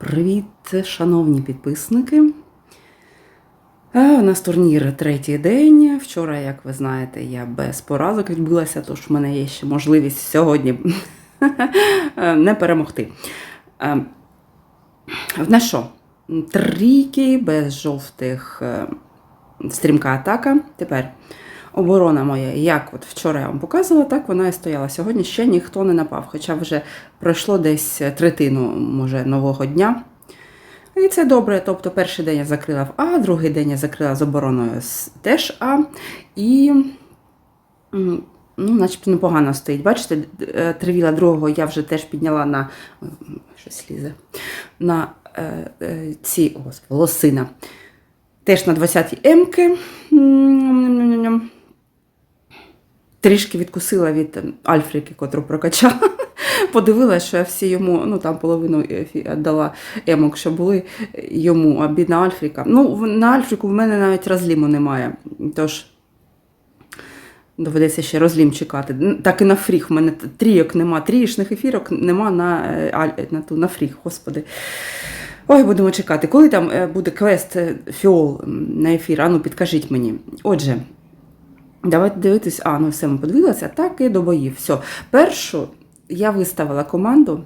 Привіт, шановні підписники. Е, У нас турнір третій день. Вчора, як ви знаєте, я без поразок відбулася, тож в мене є ще можливість сьогодні е, не перемогти. Е, На що? Трійки без жовтих стрімка атака. Тепер оборона моя, як от вчора я вам показувала, так вона і стояла. Сьогодні ще ніхто не напав, хоча вже пройшло десь третину, може, нового дня. І це добре. Тобто перший день я закрила в А, другий день я закрила з обороною теж А. І ну, начебто непогано стоїть. Бачите, е, тривіла другого я вже теж підняла на щось лізе, на е, е, ці о, лосина. Теж на 20-й М-ки. Трішки відкусила від ем, Альфрики, котру прокачала. Подивилася, що я всі йому, ну там половину е, дала емок, що були йому, а бідна Альфрика. Ну, на Альфрику в мене навіть розліму немає. Тож доведеться ще розлім чекати. Так і на фріг. В мене трійок нема, трієчних ефірок нема на, е, на, ту, на фріг, господи. Ой, будемо чекати. Коли там е, буде квест е, Фіол на ефір? Ану, підкажіть мені. Отже, давайте дивитись. А, ну все, ми подивилися. Так і до боїв. Все. Першу я виставила команду.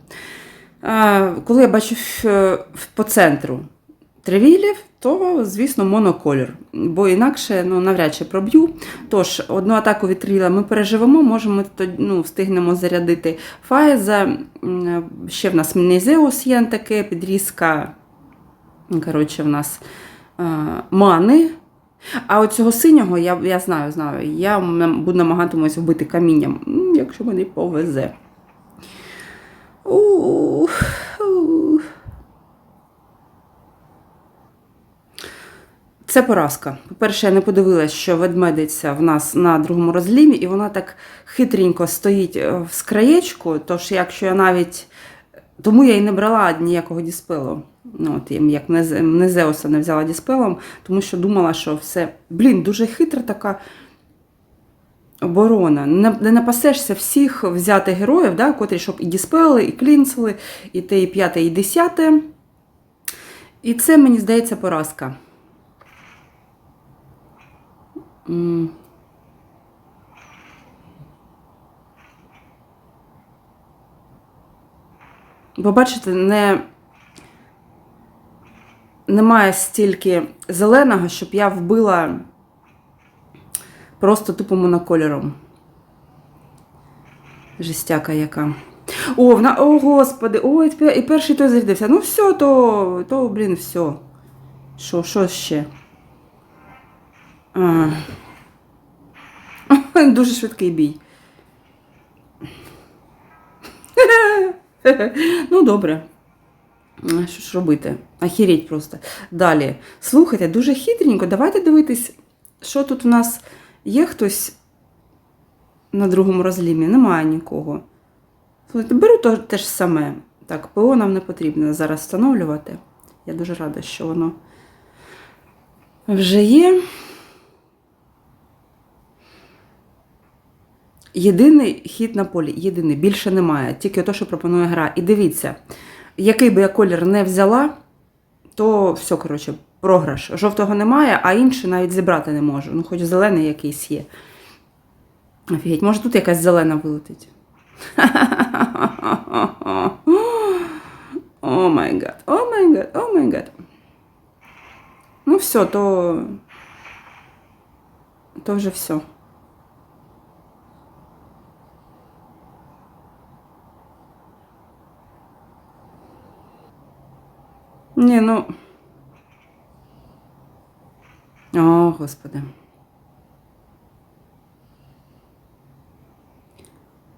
Коли я бачу е, по центру тривілів, то, звісно, моноколір. Бо інакше ну, навряд чи проб'ю. Тож, одну атаку від Трівіла ми переживемо, можемо ну, встигнемо зарядити Фаєза. М, Ще в нас Мінезеус є таке, підрізка. Коротше, в нас е, мани. А от цього синього я, я знаю, знаю. Я буду намагатимусь вбити камінням, якщо мені повезе. Ух. Це поразка. По-перше, я не подивилася, що ведмедиця в нас на другому розлімі, і вона так хитренько стоїть е, в скраєчку, тож якщо я навіть. Тому я і не брала ніякого діспелу. Ну, от, як Мнезеуса не взяла діспелом, тому що думала, що все. Блін, дуже хитра така оборона. Не, напасешся всіх взяти героїв, да, котрі, щоб і діспели, і клінцели, і те, і п'яте, і десяте. І це, мені здається, поразка. Бо бачите, не, немає стільки зеленого, щоб я вбила просто тупо монокольором. Жестяка яка. О, вона, о, господи, ой, і перший той зарядився. Ну все, то, то блін, все. Що, що ще? А. Дуже швидкий бій. Ну, добре. А Що ж робити? Ахіріть просто. Далі. Слухайте, дуже хитренько. Давайте дивитись, що тут у нас є хтось на другому розлімі. Немає нікого. Слухайте, беру то, те ж саме. Так, ПО нам не потрібно зараз встановлювати. Я дуже рада, що воно вже є. Єдиний хід на полі, єдиний, більше немає, тільки те, що пропонує гра. І дивіться, який би я колір не взяла, то все, коротше, програш. Жовтого немає, а інший навіть зібрати не можу. Ну, хоч зелений якийсь є. Офігеть, може тут якась зелена вилетить. О май гад, о май гад, о май гад. Ну все, то. То вже все. Ні, ну. О, господи.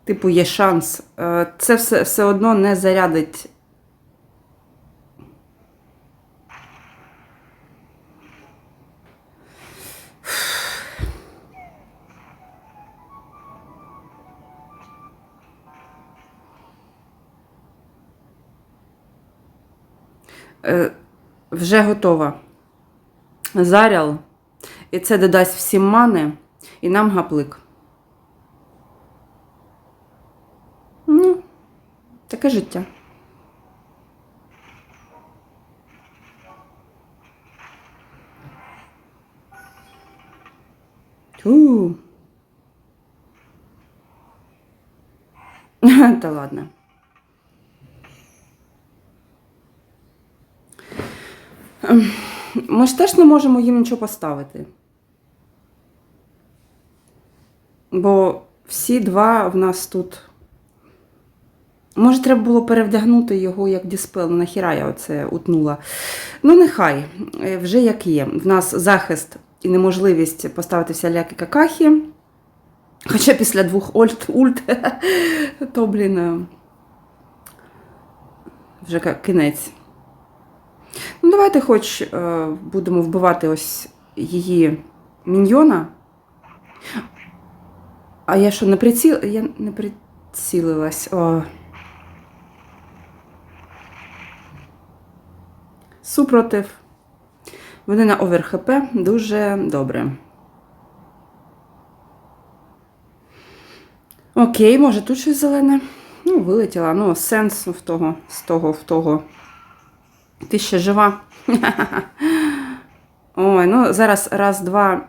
Типу, є шанс. Е, Це все, все одно не зарядить. Е, вже готова. Зарял. І це додасть всім мани і нам гаплик. Ну, таке життя. Та ладно. Ми ж теж не можемо їм нічого поставити. Бо всі два в нас тут. Може, треба було перевдягнути його як діспел. Нахіра я оце утнула. Ну, нехай, е, вже як є. В нас захист і неможливість поставити всілякі какахи. Хоча після двох ульт, ульт то, блін, е, вже кінець. Ну, давайте хоч е, будемо вбивати ось її міньйона. А я що, не приціл... Я не прицілилась. О. Супротив. Вони на овер ХП дуже добре. Окей, може тут щось зелене. Ну, вилетіла. Ну, сенс в того, з того, в того. Ти ще жива. Ой, ну зараз раз, два.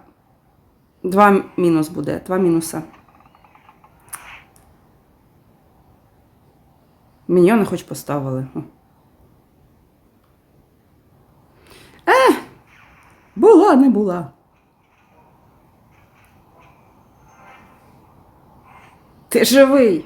Два мінус буде. Два мінуса. Міньйони хоч поставили. Е! Була, не була. Ти живий.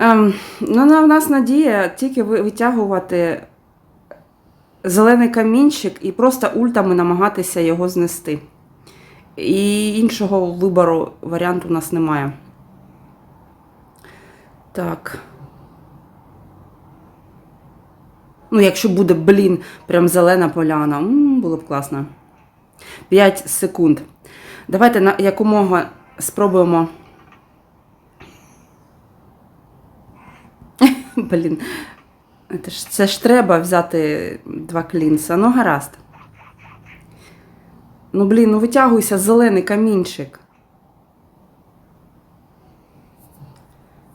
Ем, ну, на в нас надія тільки витягувати зелений камінчик і просто ультами намагатися його знести. І іншого вибору варіанту у нас немає. Так. Ну, якщо буде, блін, прям зелена поляна, було б класно. 5 секунд. Давайте на якомога спробуємо. Блін. Це ж, це ж треба взяти два клінса. Ну, гаразд. Ну, блін, ну витягуйся, зелений камінчик.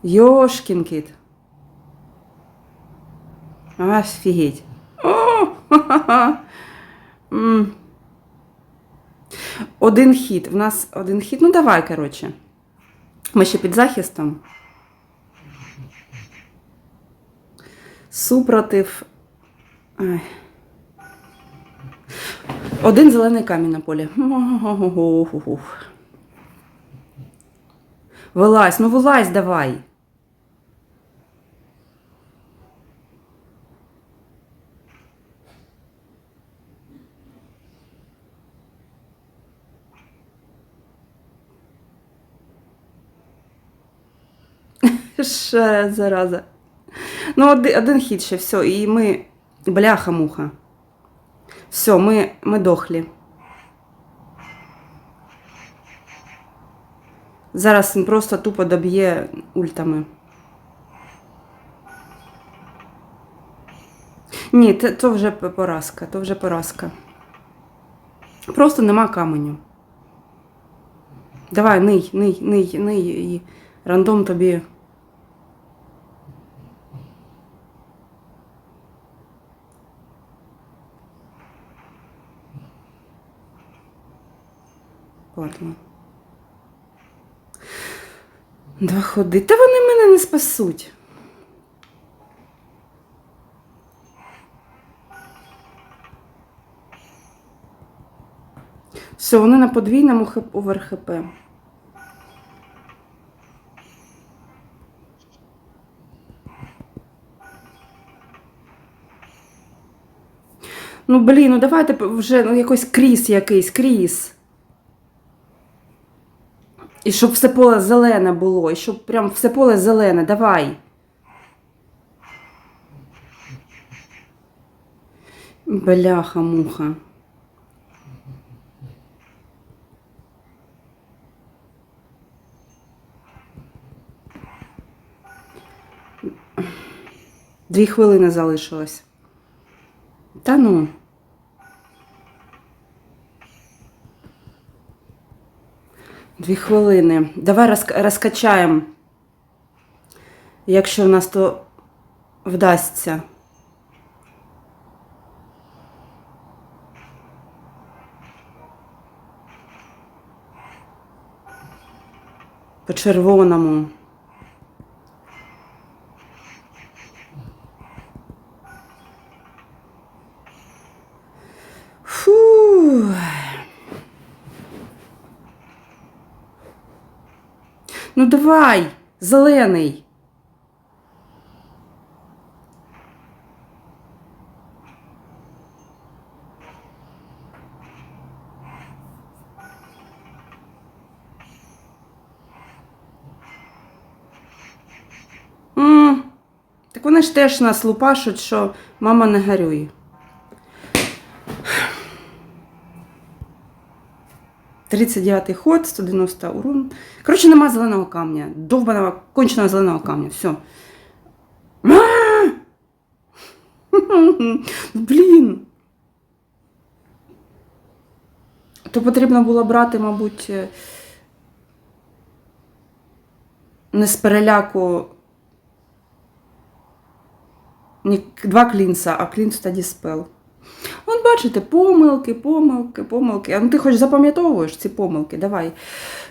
Йошкін кіт. Офігеть. О, ха-ха-ха. Один хід. В нас один хід. Ну, давай, коротше. Ми ще під захистом. Супротив. Ай. Один зелений камінь на полі. Вилазь, ну вилазь давай. Ще зараза. Ну, один, хід ще, все, і ми. Бляха-муха. Все, ми, ми дохлі. Зараз він просто тупо доб'є ультами. Ні, це, то вже поразка, то вже поразка. Просто нема каменю. Давай, ний, ний, ний, ний, і рандом тобі. Ладно. Два ходи. Та вони мене не спасуть. Все, вони на подвійному хп овер ХП. Ну, блін, ну давайте вже ну, якийсь кріс якийсь, кріс. І щоб все поле зелене було, і щоб прям все поле зелене, давай. Бляха, муха. Дві хвилини залишилось. Та ну. Дві хвилини. Давай розк... розкачаємо, якщо в нас то вдасться. По червоному. Ну давай, зелений. М, Так вони ж теж нас лупашуть, що мама не горює. Тридцять дев'ятий ход, 190 урон. Коротше, нема зеленого камня. Довбаного, конченого зеленого камня. Все. Блін. То потрібно було брати, мабуть, е, не з переляку ні два клінса, а клінс тоді спел. Бачите, помилки, помилки, помилки. Ну ти хоч запам'ятовуєш ці помилки, давай.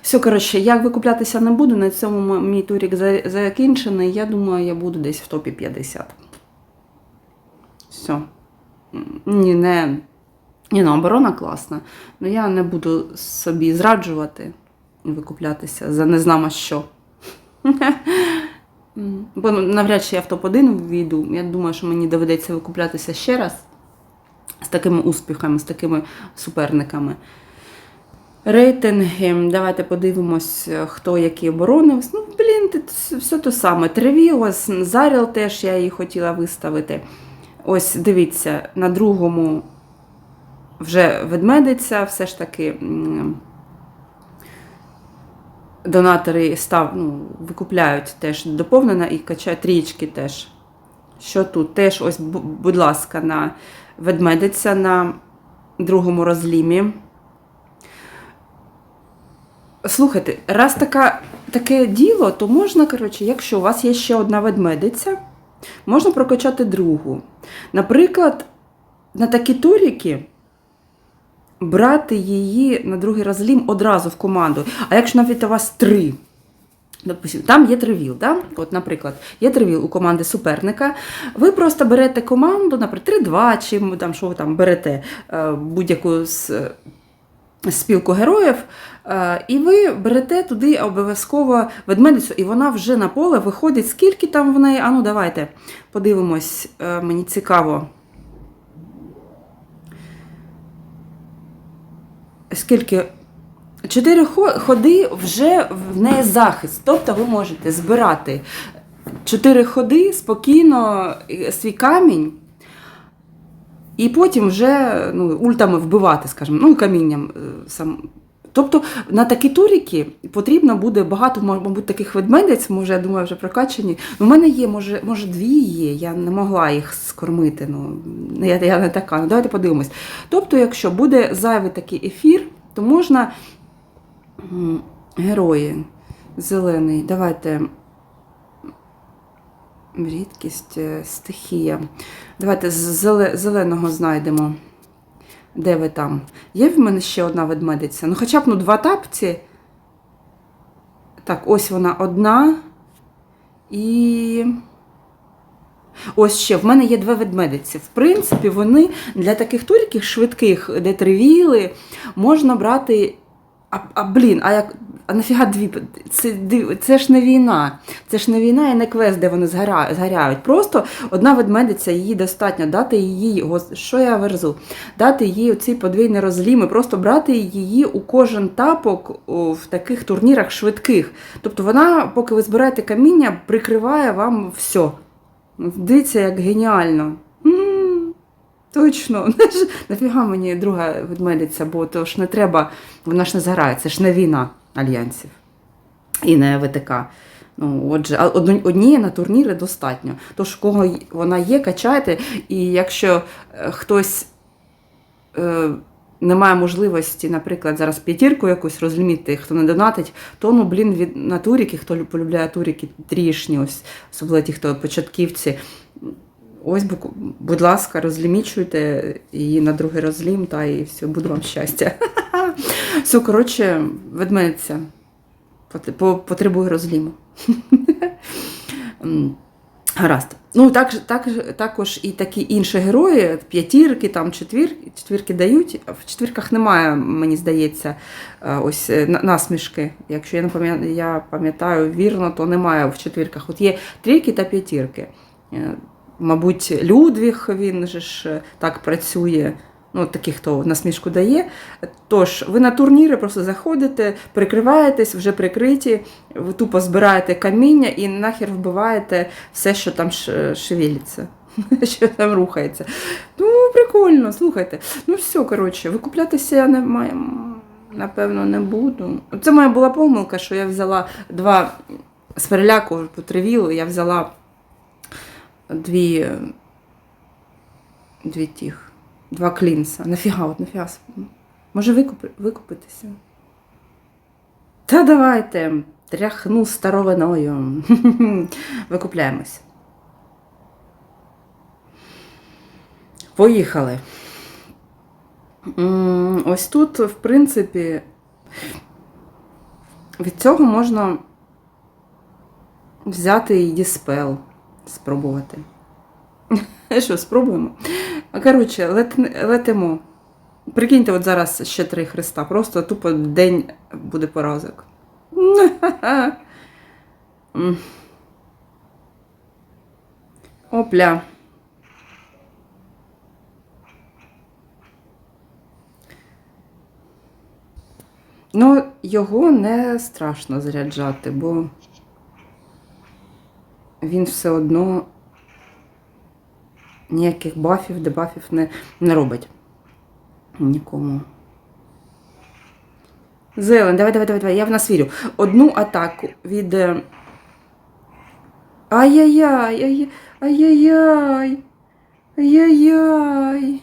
Все, коротше, як викуплятися не буду, на цьому мій турік закінчений. Я думаю, я буду десь в топі 50. Все. Ні, не. Ні, ну оборона класна. Ну я не буду собі зраджувати і викуплятися за незнамо що. Бо ну, навряд чи я в топ-1 війду. Я думаю, що мені доведеться викуплятися ще раз з такими успіхами, з такими суперниками. Рейтинги. Давайте подивимось, хто які оборонив. Ну, блін, все те саме. Тревіос, Заріл теж я її хотіла виставити. Ось дивіться, на другому вже ведмедиця, все ж таки. Донатори став, ну, викупляють теж доповнена і качають трієчки теж. Що тут? Теж, ось, будь ласка, на ведмедиця на другому розлімі. Слухайте, раз така, таке діло, то можна, коротше, якщо у вас є ще одна ведмедиця, можна прокачати другу. Наприклад, на такі туріки брати її на другий розлім одразу в команду. А якщо навіть у вас три, допустим, там є тривіл, да? От, наприклад, є тривіл у команди суперника. Ви просто берете команду, наприклад, 3-2, чи там, що ви там берете е, будь-яку з е, спілку героїв, е, і ви берете туди обов'язково ведмедицю, і вона вже на поле виходить. Скільки там в неї? А ну давайте подивимось, мені цікаво. Скільки? Чотири ходи вже в неї захист. Тобто ви можете збирати чотири ходи спокійно свій камінь, і потім вже ну, ультами вбивати, скажімо, ну, камінням е, сам. Тобто на такі туріки потрібно буде багато, мабуть, таких ведмедиць, може, я думаю, вже прокачані. Ну, У мене є, може, може, дві є, я не могла їх скормити. Ну, я, я не така. Ну, давайте подивимось. Тобто, якщо буде зайвий такий ефір, то можна герої зелений. Давайте рідкість, е, стихія. Давайте з зеленого знайдемо. Де ви там? Є в мене ще одна ведмедиця. Ну, хоча б ну, два тапці. Так, ось вона одна. І. Ось ще, в мене є два ведмедиці. В принципі, вони для таких турків швидких, де тривіли, можна брати. А, а блін, а як. А нафіга дві? Це, це ж не війна. Це ж не війна і не квест, де вони згоря- згоряють. Просто одна ведмедиця, її достатньо дати її. Що я верзу? Дати їй оці подвійні розліми, просто брати її у кожен тапок в таких турнірах швидких. Тобто вона, поки ви збираєте каміння, прикриває вам все. Дивіться, як геніально. Точно. Нафіга мені друга ведмедиця, бо то ж не треба, вона ж не зграє, це ж не війна альянсів і не ВТК. Ну, отже, однієї на турніри достатньо. Тож, кого вона є, качайте. І якщо е, хтось е, не має можливості, наприклад, зараз п'ятірку якусь розліміти, хто не донатить, то ну, блін, від на туріки, хто полюбляє туріки трішні, ось, особливо ті, хто початківці. Ось, бу- будь ласка, розлімічуйте її на другий розлім, та і все, буде вам щастя. Все, коротше, ведмедиця. Потребує розліму. Гаразд. Ну, так, так, також і такі інші герої, п'ятірки, там четвір, четвірки дають. В четвірках немає, мені здається, е, ось е, насмішки. Якщо я пам'ятаю, я пам'ятаю вірно, то немає в четвірках. От є трійки та п'ятірки. Мабуть, Людвіг він же ж е, так працює. Ну, таких, хто насмішку дає. Тож, ви на турніри просто заходите, прикриваєтесь, вже прикриті, ви тупо збираєте каміння і нахер вбиваєте все, що там шевелиться, що там рухається. Ну, прикольно, слухайте. Ну, все, коротше, викуплятися я не маю. Напевно, не буду. Це моя була помилка, що я взяла два з переляку по тривілу, я взяла дві, дві тих, два клінса. Нафіга, от нафіга. Може викупи, викупитися? Та давайте, тряхну старовиною. Викупляємось. Поїхали. Ось тут, в принципі, від цього можна взяти і діспел, спробувати. Що, спробуємо? Коротше, лет- летимо. Прикиньте, от зараз ще три хреста. Просто тупо день буде поразок. Опля. Ну, його не страшно заряджати, бо він все одно ніяких бафів, дебафів не, не робить. Нікому. Зелень, давай, давай, давай, давай, я в нас вірю. Одну атаку від. е, Ай-яй-яй, ай-яй-яй. Ай-яй-яй.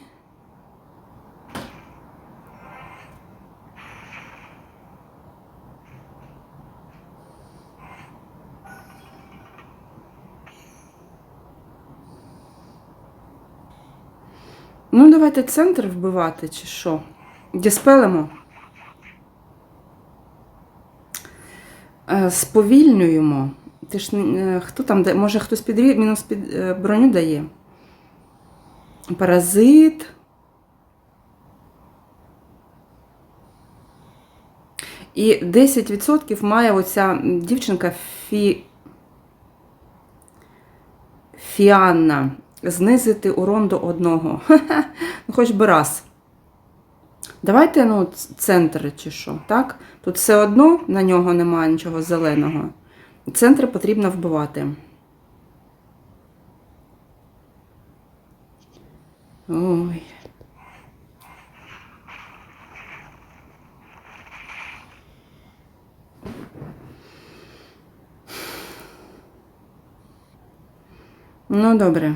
Ну, давайте центр вбивати, чи що? Діспелимо. Е, Сповільнюємо. Ти ж е, хто там дає? Може хтось під мінус під е, броню дає? Паразит. І 10% має оця дівчинка Фі... Фіанна. Знизити урон до одного. Ну, хоч би раз. Давайте ну, центр чи що, так? Тут все одно на нього немає нічого зеленого. Центри потрібно вбивати. Ой. Ну, добре.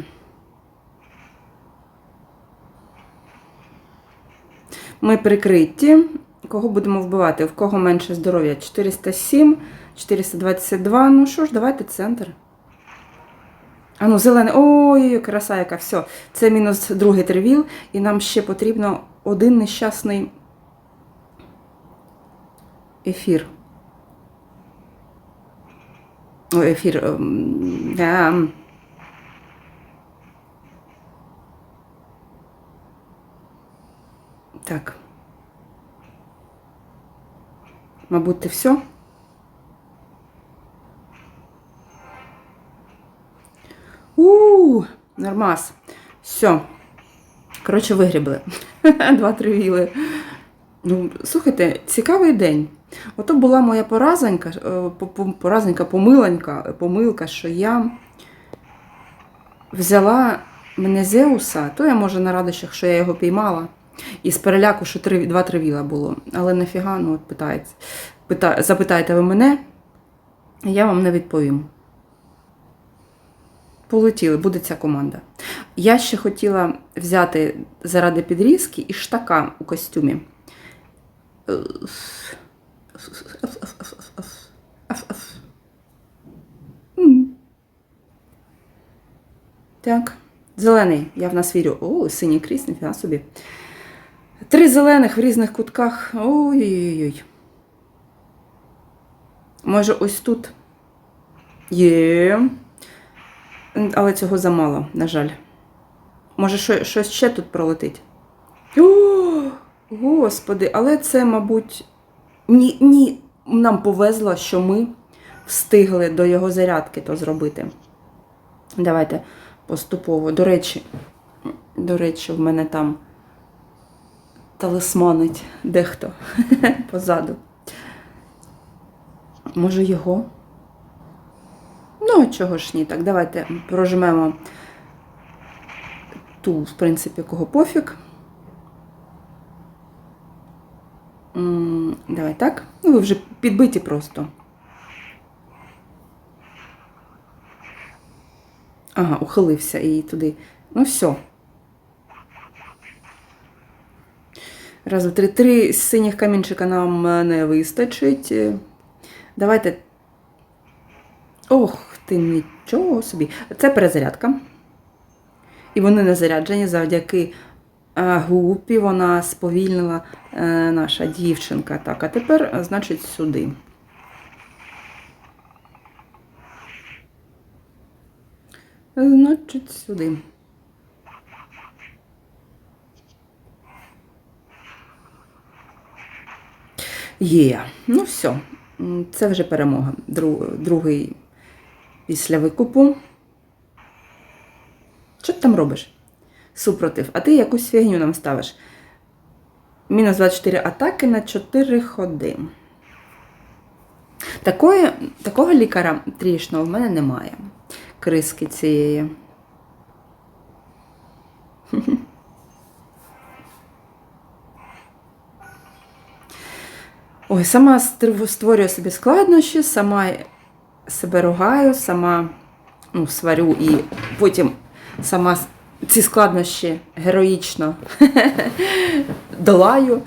Ми прикриті. Кого будемо вбивати? В кого менше здоров'я? 407, 422. Ну що ж, давайте центр. А ну, зелений. Ой, краса яка, все. Це мінус другий тривіл, і нам ще потрібно один нещасний ефір. Ой, ефір. ем, ем. Так. Мабуть, ти все? У-у, нормас. Все. Коротше, вигрібли. Два-три віли. Ну, слухайте, цікавий день. Ото була моя поразонька, е, по- по- поразонька, помиленька, помилка, що я взяла мене Зеуса, то я може на радощах, що я його піймала. І з переляку, що три, два-три віла було. Але нафіга, ну от питається. Пита, запитаєте ви мене, я вам не відповім. Полетіли, буде ця команда. Я ще хотіла взяти заради підрізки і штака у костюмі. Так, зелений, я в нас вірю. О, синій кріс, ніфіга собі. Три зелених в різних кутках. Ой-ой-ой. Може, ось тут є. Але цього замало, на жаль. Може, щось ще тут пролетить. О, господи, але це, мабуть, ні, ні, нам повезло, що ми встигли до його зарядки то зробити. Давайте поступово. До речі, до речі, в мене там талисманить дехто позаду. Може його? Ну, чого ж ні, так, давайте прожмемо ту, в принципі, кого пофіг. Давай так. Ну, ви вже підбиті просто. Ага, ухилився і туди. Ну, все. Раз, три. Три синіх камінчика нам е, не вистачить. Е, Давайте. Ох, ти нічого собі. Це перезарядка. І вони не заряджені завдяки е, групі. Вона сповільнила наша дівчинка. Так, а тепер, значить, сюди. Значить, сюди. Є. Ну все. Це вже перемога. Другий після викупу. Що ти там робиш? Супротив. А ти якусь фігню нам ставиш. Мінус 24 атаки на 4 ходи. Такої, такого лікаря трішного в мене немає. Криски цієї. Ой, сама створюю собі складнощі, сама себе ругаю, сама ну, сварю і потім сама ці складнощі героїчно долаю.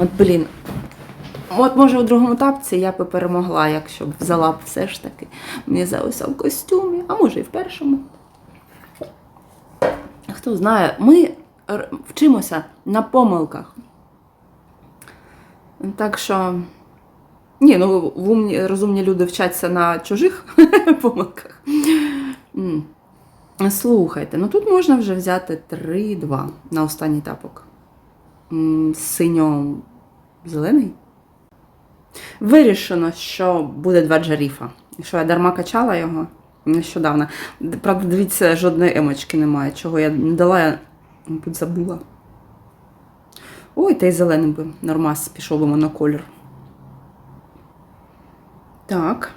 От, блін. От, може, у другому тапці я би перемогла, якщо б взяла б все ж таки. Мені залишив в костюмі, а може і в першому. Хто знає, ми вчимося на помилках. Так що. Ні, ну в умні, розумні люди вчаться на чужих помилках. Слухайте, ну тут можна вже взяти 3-2 на останній тапок. Синьо-зелений. Вирішено, що буде два джаріфа. Що я дарма качала його нещодавно. Правда, дивіться, жодної емочки немає. Чого я не дала, я, мабуть, забула. Ой, та й зелений би нормас пішов би моноколір. Так.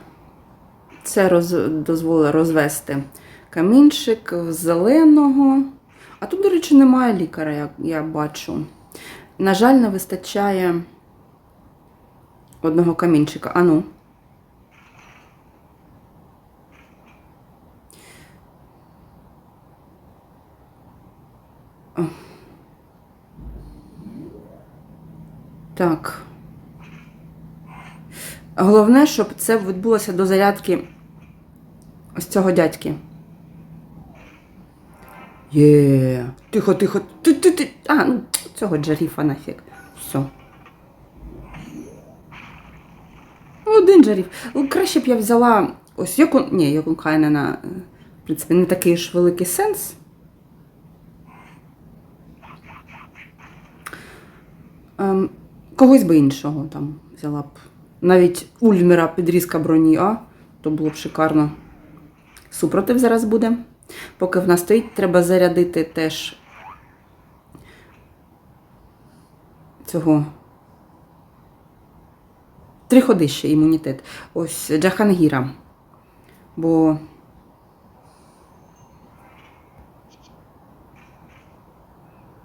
Це роз, дозволить розвести камінчик зеленого. А тут, до речі, немає лікаря, як я бачу. На жаль, не вистачає одного камінчика. Ану. Так. Головне, щоб це відбулося до зарядки ось цього дядьки. Є. Тихо, тихо. Ти, ти, ти. А, ну, цього джаріфа нафіг. Все. Один джаріф. Краще б я взяла ось яку. Ні, яку Хайнена, в принципі, не такий ж великий сенс. Ем, когось би іншого там взяла б. Навіть Ульмера підрізка броні, а, то було б шикарно. Супротив зараз буде. Поки в нас стоїть, треба зарядити теж цього. Три ходи ще імунітет. Ось Джахангіра. Бо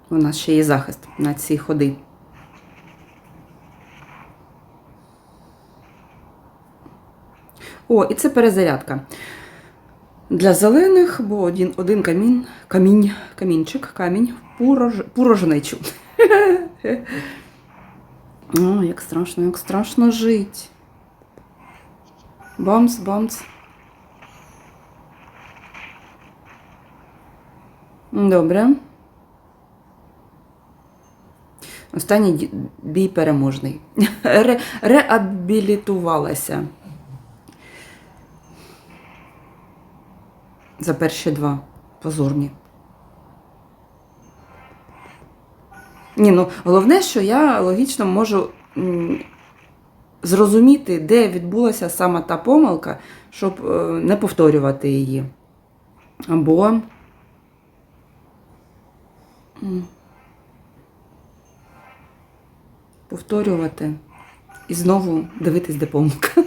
у нас ще є захист на ці ходи. О, і це перезарядка. Для зелених, бо один, один камінь, камінь, камінчик, камінь, порож, порожнечу. О, як страшно, як страшно жить. Бамс, бамс. Добре. Останній бій переможний. Ре, реабілітувалася. За перші два. Позорні. Ні, ну головне, що я логічно можу зрозуміти, де відбулася саме та помилка, щоб е, не повторювати її. Або повторювати і знову дивитись, де помилка.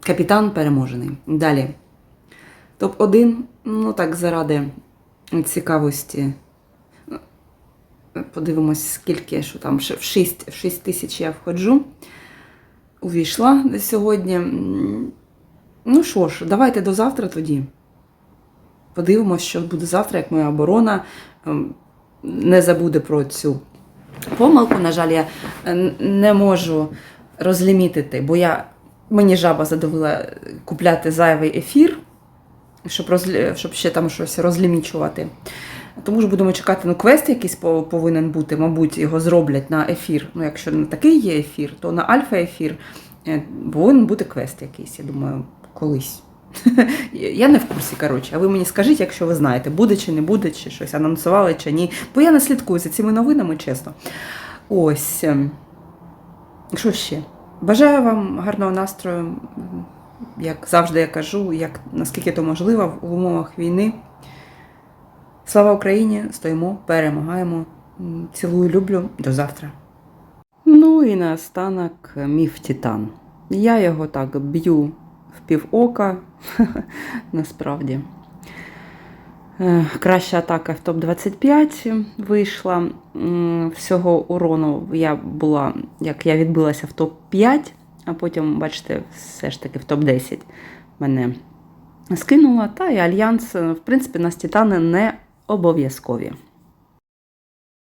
Капітан переможений. Далі. Топ-1, ну так, заради цікавості. Подивимось, скільки, що там, в 6, в 6 тисяч я входжу. Увійшла сьогодні. Ну що ж, давайте до завтра тоді. Подивимось, що буде завтра, як моя оборона не забуде про цю помилку. На жаль, я е, не можу розлімітити, бо я, мені жаба задовила купляти зайвий ефір, щоб, розлі, щоб ще там щось розлімічувати. Тому ж будемо чекати, ну квест якийсь повинен бути, мабуть, його зроблять на ефір. Ну, якщо не такий є ефір, то на альфа-ефір е, повинен бути квест якийсь, я думаю, колись. Я не в курсі, коротше, а ви мені скажіть, якщо ви знаєте, буде чи не буде, чи щось анонсували, чи ні. Бо я не слідкую за цими новинами, чесно. Ось. ем, Що ще? Бажаю вам гарного настрою. Як завжди я кажу, як наскільки то можливо в умовах війни. Слава Україні! Стоїмо, перемагаємо. Цілую, люблю. До завтра. Ну і наостанок міф Титан. Я його так б'ю в півока, насправді. Е, Краща атака в топ-25 вийшла. Всього урону я була, як я відбилася в топ-5, а потім, бачите, все ж таки в топ-10 мене скинула. Та і альянс, е, в принципі, нас титани не обов'язкові.